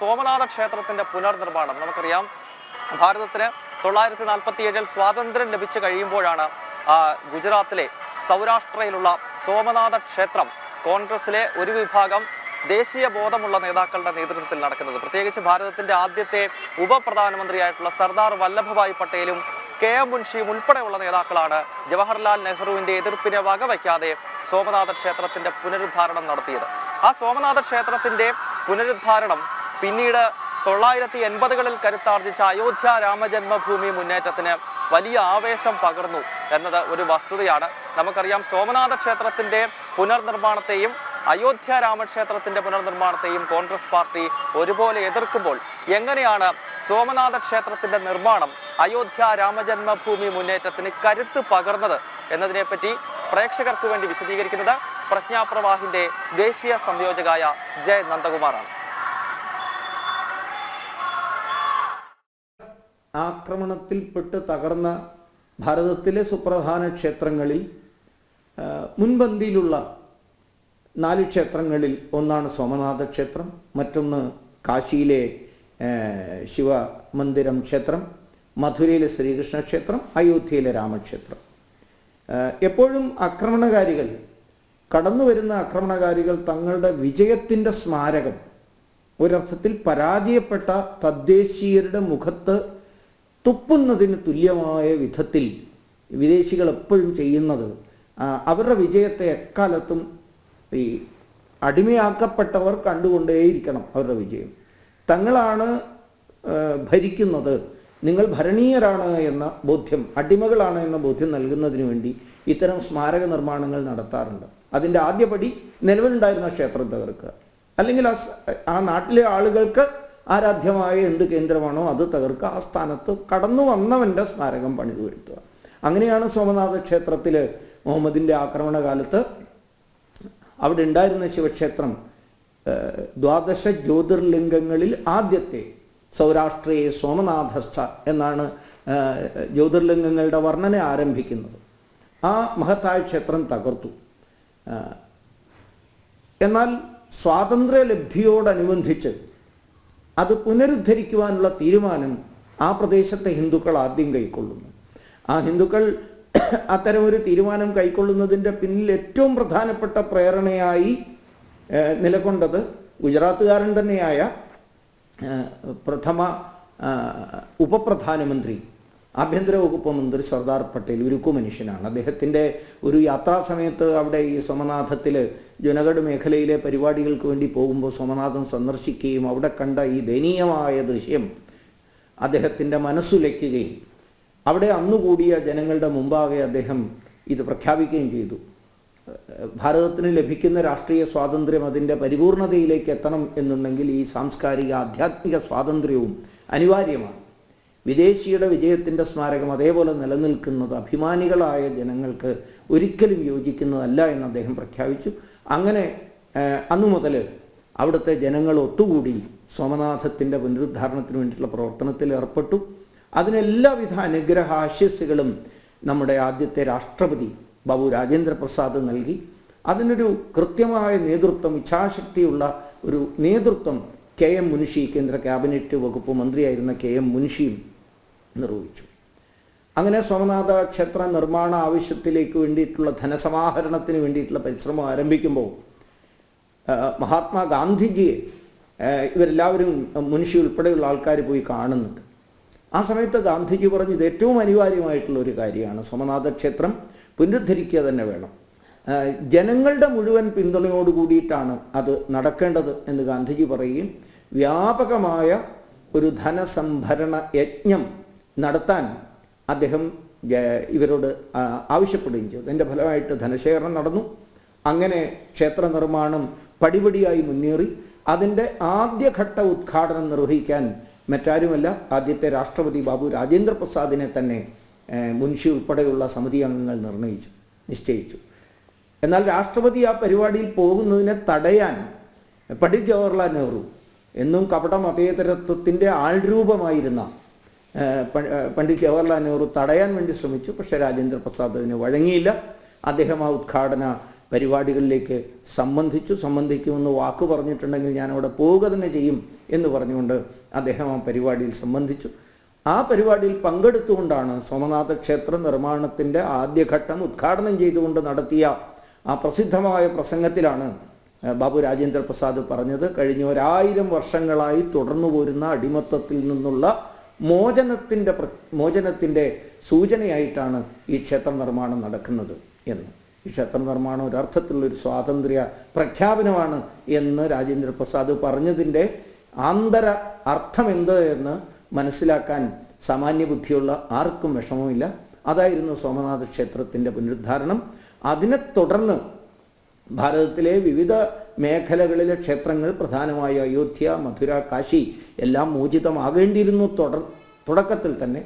സോമനാഥ ക്ഷേത്രത്തിന്റെ പുനർനിർമ്മാണം. നമുക്കറിയാം ഭാരതത്തിന് തൊള്ളായിരത്തി നാൽപ്പത്തി ഏഴിൽ സ്വാതന്ത്ര്യം ലഭിച്ചു കഴിയുമ്പോഴാണ് ഗുജറാത്തിലെ സൗരാഷ്ട്രയിലുള്ള സോമനാഥ ക്ഷേത്രം കോൺഗ്രസിലെ ഒരു വിഭാഗം ദേശീയ ബോധമുള്ള നേതാക്കളുടെ നേതൃത്വത്തിൽ നടക്കുന്നത്. പ്രത്യേകിച്ച് ഭാരതത്തിന്റെ ആദ്യത്തെ ഉപപ്രധാനമന്ത്രിയായിട്ടുള്ള സർദാർ വല്ലഭഭായ് പട്ടേലും കെ എം മുൻഷിയും ഉൾപ്പെടെയുള്ള നേതാക്കളാണ് ജവഹർലാൽ നെഹ്റുവിന്റെ എതിർപ്പിനെ വകവയ്ക്കാതെ സോമനാഥ ക്ഷേത്രത്തിന്റെ പുനരുദ്ധാരണം നടത്തിയത്. ആ സോമനാഥ ക്ഷേത്രത്തിന്റെ പുനരുദ്ധാരണം പിന്നീട് തൊള്ളായിരത്തി എൺപതുകളിൽ കരുത്താർജിച്ച അയോധ്യ രാമജന്മഭൂമി മുന്നേറ്റത്തിന് വലിയ ആവേശം പകർന്നു എന്നത് ഒരു വസ്തുതയാണ്. നമുക്കറിയാം സോമനാഥ ക്ഷേത്രത്തിന്റെ പുനർനിർമ്മാണത്തെയും അയോധ്യ രാമക്ഷേത്രത്തിന്റെ പുനർനിർമ്മാണത്തെയും കോൺഗ്രസ് പാർട്ടി ഒരുപോലെ എതിർക്കുമ്പോൾ എങ്ങനെയാണ് സോമനാഥ ക്ഷേത്രത്തിന്റെ നിർമ്മാണം അയോധ്യ രാമജന്മഭൂമി മുന്നേറ്റത്തിന് കരുത്ത് പകർന്നത് എന്നതിനെപ്പറ്റി പ്രേക്ഷകർക്ക് വേണ്ടി വിശദീകരിക്കുന്നത് പ്രജ്ഞാപ്രവാഹിന്റെ ദേശീയ സംയോജകായ ജയ നന്ദകുമാറാണ് ആക്രമണത്തിൽപ്പെട്ട് തകർന്ന ഭാരതത്തിലെ സുപ്രധാന ക്ഷേത്രങ്ങളിൽ മുൻപന്തിയിലുള്ള നാല് ക്ഷേത്രങ്ങളിൽ ഒന്നാണ് സോമനാഥ ക്ഷേത്രം മറ്റൊന്ന് കാശിയിലെ ശിവ ശിവമന്ദിരം ക്ഷേത്രം മധുരയിലെ ശ്രീകൃഷ്ണ ക്ഷേത്രം അയോധ്യയിലെ രാമക്ഷേത്രം. എപ്പോഴും ആക്രമണകാരികൾ കടന്നു വരുന്ന ആക്രമണകാരികൾ തങ്ങളുടെ വിജയത്തിന്റെ സ്മാരകം ഒരർത്ഥത്തിൽ പരാജയപ്പെട്ട തദ്ദേശീയരുടെ മുഖത്ത് തുപ്പുന്നതിന് തുല്യമായ വിധത്തിൽ വിദേശികൾ എപ്പോഴും ചെയ്യുന്നത് അവരുടെ വിജയത്തെ എക്കാലത്തും ഈ അടിമയാക്കപ്പെട്ടവർ കണ്ടുകൊണ്ടേയിരിക്കണം അവരുടെ വിജയം. തങ്ങളാണ് ഭരിക്കുന്നത്. നിങ്ങൾ ഭരണീയരാണ് എന്ന ബോധ്യം അടിമകളാണ് എന്ന ബോധ്യം നൽകുന്നതിന് വേണ്ടി ഇത്തരം സ്മാരക നിർമ്മാണങ്ങൾ നടത്താറുണ്ട്. അതിന്റെ ആദ്യപടി നിലവിലുണ്ടായിരുന്ന ക്ഷേത്രം തകർക്കുക. അല്ലെങ്കിൽ ആ നാട്ടിലെ ആളുകൾക്ക് ആരാധ്യമായ എന്ത് കേന്ദ്രമാണോ അത് തകർക്കുക. ആ സ്ഥാനത്ത് കടന്നു വന്നവന്റെ സ്മാരകം പണിതു വരുത്തുക അങ്ങനെയാണ് സോമനാഥ ക്ഷേത്രത്തിൽ മുഹമ്മദിന്റെ ആക്രമണകാലത്ത് അവിടെ ഉണ്ടായിരുന്ന ശിവക്ഷേത്രം ദ്വാദശ ജ്യോതിർലിംഗങ്ങളിൽ ആദ്യത്തെ സൗരാഷ്ട്രീയ സോമനാഥസ്ഥ എന്നാണ് ജ്യോതിർലിംഗങ്ങളുടെ വർണന ആരംഭിക്കുന്നത്. ആ മഹത്തായ ക്ഷേത്രം തകർത്തു. എന്നാൽ സ്വാതന്ത്ര്യലബ്ധിയോടനുബന്ധിച്ച് അത് പുനരുദ്ധരിക്കുവാനുള്ള തീരുമാനം ആ പ്രദേശത്തെ ഹിന്ദുക്കൾ ആദ്യം കൈക്കൊള്ളുന്നു. ആ ഹിന്ദുക്കൾ അത്തരം ഒരു തീരുമാനം കൈക്കൊള്ളുന്നതിന്റെ പിന്നിൽ ഏറ്റവും പ്രധാനപ്പെട്ട പ്രേരണയായി നിലകൊണ്ടത് ഗുജറാത്തുകാരൻ തന്നെയായ പ്രഥമ ഉപപ്രധാനമന്ത്രി ആഭ്യന്തര വകുപ്പ് മന്ത്രി സർദാർ പട്ടേൽ ഉരുക്കു മനുഷ്യനാണ്. അദ്ദേഹത്തിന്റെ ഒരു യാത്രാ സമയത്ത് അവിടെ ഈ സോമനാഥത്തിൽ ജുനഗഡ് മേഖലയിലെ പരിപാടികൾക്ക് വേണ്ടി പോകുമ്പോൾ സോമനാഥൻ സന്ദർശിക്കുകയും അവിടെ കണ്ട ഈ ദയനീയമായ ദൃശ്യം അദ്ദേഹത്തിന്റെ മനസ്സുലയ്ക്കുകയും അവിടെ അന്നുകൂടിയ ജനങ്ങളുടെ മുമ്പാകെ അദ്ദേഹം ഇത് പ്രഖ്യാപിക്കുകയും ചെയ്തു. ഭാരതത്തിന് ലഭിക്കുന്ന രാഷ്ട്രീയ സ്വാതന്ത്ര്യം അതിന്റെ പരിപൂർണതയിലേക്ക് എത്തണം എന്നുണ്ടെങ്കിൽ ഈ സാംസ്കാരിക ആധ്യാത്മിക സ്വാതന്ത്ര്യവും അനിവാര്യമാണ്. വിദേശിയുടെ വിജയത്തിന്റെ സ്മാരകം അതേപോലെ നിലനിൽക്കുന്നത് അഭിമാനികളായ ജനങ്ങൾക്ക് ഒരിക്കലും യോജിക്കുന്നതല്ല എന്ന് അദ്ദേഹം പ്രഖ്യാപിച്ചു. അങ്ങനെ അന്നു മുതൽ അവിടുത്തെ ജനങ്ങൾ ഒത്തുകൂടി സോമനാഥത്തിന്റെ പുനരുദ്ധാരണത്തിന് വേണ്ടിയിട്ടുള്ള പ്രവർത്തനത്തിൽ ഏർപ്പെട്ടു. അതിനെല്ലാവിധ അനുഗ്രഹ ആശസ്സുകളും നമ്മുടെ ആദ്യത്തെ രാഷ്ട്രപതി ബാബു രാജേന്ദ്ര പ്രസാദ് നൽകി. അതിനൊരു കൃത്യമായ നേതൃത്വം ഇച്ഛാശക്തിയുള്ള ഒരു നേതൃത്വം കെ എം മുൻഷി കേന്ദ്ര ക്യാബിനറ്റ് വകുപ്പ് മന്ത്രിയായിരുന്ന കെ എം മുൻഷിയും നിർവഹിച്ചു. അങ്ങനെ സോമനാഥ ക്ഷേത്ര നിർമ്മാണ ആവശ്യത്തിലേക്ക് വേണ്ടിയിട്ടുള്ള ധനസമാഹരണത്തിന് വേണ്ടിയിട്ടുള്ള പരിശ്രമം ആരംഭിക്കുമ്പോൾ മഹാത്മാ മഹാത്മാഗാന്ധിജിയെ ഇവരെല്ലാവരും മുൻഷി ഉൾപ്പെടെയുള്ള ആൾക്കാർ പോയി കാണുന്നുണ്ട്. ആ സമയത്ത് ഗാന്ധിജി പറഞ്ഞു ഇത് ഏറ്റവും അനിവാര്യമായിട്ടുള്ള ഒരു കാര്യമാണ്. സോമനാഥ ക്ഷേത്രം പുനരുദ്ധരിക്കുക തന്നെ വേണം. ജനങ്ങളുടെ മുഴുവൻ പിന്തുണയോട് കൂടിയിട്ടാണ് അത് നടക്കേണ്ടത് എന്ന് ഗാന്ധിജി പറയുകയും വ്യാപകമായ ഒരു ധനസംഭരണ യജ്ഞം നടത്താൻ അദ്ദേഹം ഇവരോട് ആവശ്യപ്പെടുകയും ചെയ്തു. അതിന്റെ ഫലമായിട്ട് ധനശേഖരണം നടന്നു. അങ്ങനെ ക്ഷേത്ര നിർമ്മാണം പടിപടിയായി മുന്നേറി. അതിന്റെ ആദ്യഘട്ട ഉദ്ഘാടനം നിർവഹിക്കാൻ മറ്റാരുമല്ല ആദ്യത്തെ രാഷ്ട്രപതി ബാബു രാജേന്ദ്ര പ്രസാദിനെ തന്നെ മുൻഷി ഉൾപ്പെടെയുള്ള സമിതി അംഗങ്ങൾ നിർണയിച്ചു നിശ്ചയിച്ചു. എന്നാൽ രാഷ്ട്രപതി ആ പരിപാടിയിൽ പോകുന്നതിനെ തടയാൻ പണ്ഡിറ്റ് ജവഹർലാൽ നെഹ്റു എന്നും കപട മതേതരത്വത്തിന്റെ ആൾരൂപമായിരുന്ന പണ്ഡിറ്റ് ജവഹർലാൽ നെഹ്റു തടയാൻ വേണ്ടി ശ്രമിച്ചു. പക്ഷേ രാജേന്ദ്ര പ്രസാദ് അതിന് വഴങ്ങിയില്ല. അദ്ദേഹം ആ ഉദ്ഘാടന പരിപാടികളിലേക്ക് സംബന്ധിച്ചു. സംബന്ധിക്കുമെന്ന് വാക്ക് പറഞ്ഞിട്ടുണ്ടെങ്കിൽ ഞാൻ അവിടെ പോവുക തന്നെ ചെയ്യും എന്ന് പറഞ്ഞുകൊണ്ട് അദ്ദേഹം ആ പരിപാടിയിൽ സംബന്ധിച്ചു. ആ പരിപാടിയിൽ പങ്കെടുത്തുകൊണ്ടാണ് സോമനാഥ ക്ഷേത്ര നിർമ്മാണത്തിന്റെ ആദ്യഘട്ടം ഉദ്ഘാടനം ചെയ്തുകൊണ്ട് നടത്തിയ ആ പ്രസിദ്ധമായ പ്രസംഗത്തിലാണ് ബാബു രാജേന്ദ്ര പ്രസാദ് പറഞ്ഞത്. കഴിഞ്ഞ ഒരായിരം വർഷങ്ങളായി തുടർന്നു പോരുന്ന അടിമത്തത്തിൽ നിന്നുള്ള മോചനത്തിന്റെ പ്ര മോചനത്തിന്റെ സൂചനയായിട്ടാണ് ഈ ക്ഷേത്ര നിർമ്മാണം നടക്കുന്നത് എന്ന്. ഈ ക്ഷേത്ര നിർമ്മാണം ഒരർത്ഥത്തിലുള്ളൊരു സ്വാതന്ത്ര്യ പ്രഖ്യാപനമാണ് എന്ന് രാജേന്ദ്ര പ്രസാദ് പറഞ്ഞതിന്റെ ആന്തര അർത്ഥം എന്ത് എന്ന് മനസ്സിലാക്കാൻ സാമാന്യ ബുദ്ധിയുള്ള ആർക്കും വിഷമവുമില്ല. അതായിരുന്നു സോമനാഥ ക്ഷേത്രത്തിന്റെ പുനരുദ്ധാരണം. അതിനെ തുടർന്ന് ഭാരതത്തിലെ വിവിധ മേഖലകളിലെ ക്ഷേത്രങ്ങൾ പ്രധാനമായി അയോധ്യ മധുര കാശി എല്ലാം മോചിതമാകേണ്ടിയിരുന്നു തുടർ തുടക്കത്തിൽ തന്നെ.